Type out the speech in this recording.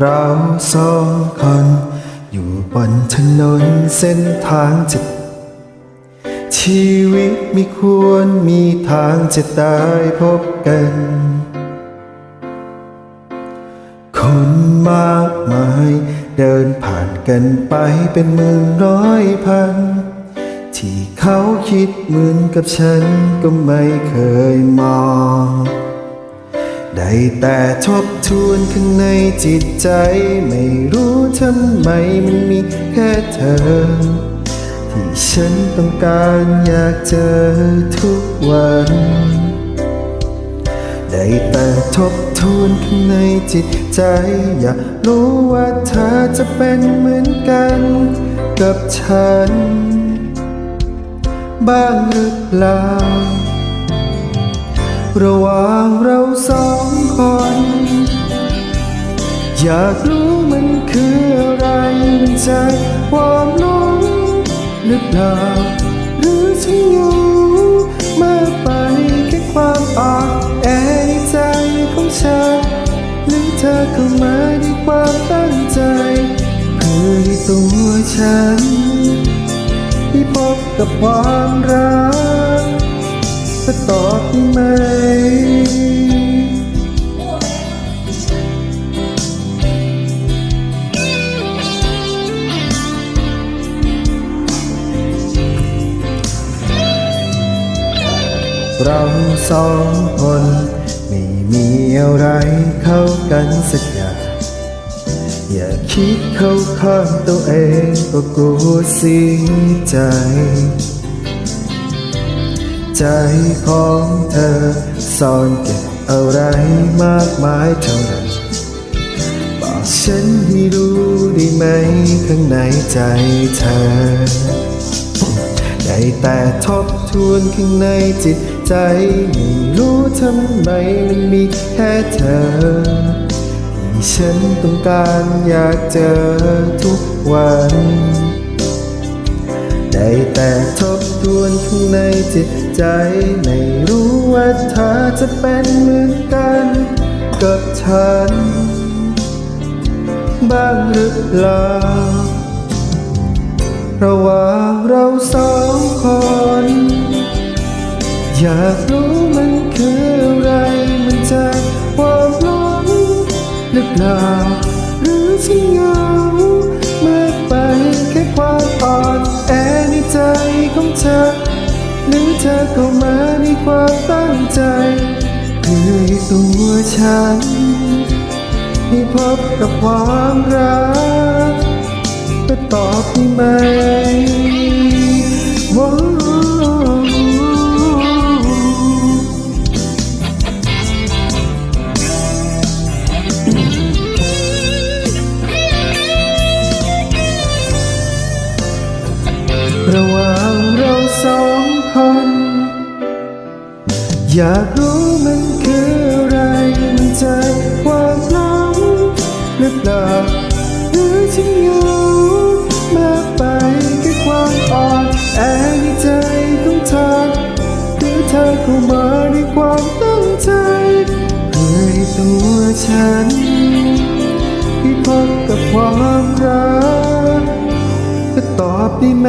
เราสองคนอยู่บนถนนเส้นทางจะชีวิตไม่ควรมีทางจะได้พบกัน คนมากมายเดินผ่านกันไปเป็นหมื่นร้อยพัน ที่เขาคิดเหมือนกับฉันก็ไม่เคยมอง ได้แต่ทบทวนข้างในจิตใจ ไม่รู้ทำไมมันมีแค่เธอ ที่ฉันต้องการอยากเจอทุกวัน ได้แต่ทบทวนข้างในจิตใจ อยากรู้ว่าเธอจะเป็นเหมือนกันกับฉัน บ้างหรือเปล่า ระหว่างเราสองคน อยากรู้มันคืออะไรมันใจความหลงหรือเปล่าหรือฉันอยู่มากไปแค่ความอ่อนแอในใจของฉันหรือเธอเข้ามาด้วยความตั้งใจเพื่อให้ตัวฉันได้พบกับความรัก จะตอได้ไหม เราสองคน ไม่มีอะไรเข้ากันสักอย่าง อย่าคิดเข้าข้างตัวเองก็กลัวเสียใจ ใจของเธอซ่อนเก็บอะไรมากมายเท่าไรบอกฉันให้รู้ได้ไหมข้างในใจเธอ ได้แต่ทบทวนข้างในจิตใจไม่รู้ทำไมมันมีแค่เธอที่ฉันต้องการอยากเจอทุกวัน ได้แต่ทบทวนข้างในจิตใจ ไม่รู้ว่าเธอจะเป็นเหมือนกันกับฉัน บ้างหรือเปล่าระหว่างเราสองคน อยากรู้มันคืออะไร มันจะความหลงหรือเปล่าหรือฉันเหงามากไปแค่ความอ่อนแอ ของเธอ หรือเธอเข้ามาในความตั้งใจ เพื่อให้ตัวฉันได้พบกับความรักจะตอบได้ไหมว้าวระหว่าง อยากรู้มันคืออะไรมันใจความหลังหรือเปล่าหรือฉันอยู่มากไปแค่ความอ่อนแอในใจของเธอหรือเธอเข้ามาด้วยความตั้งใจเพื่อให้ตัวฉันที่พบกับความรักจะตอบได้ไหม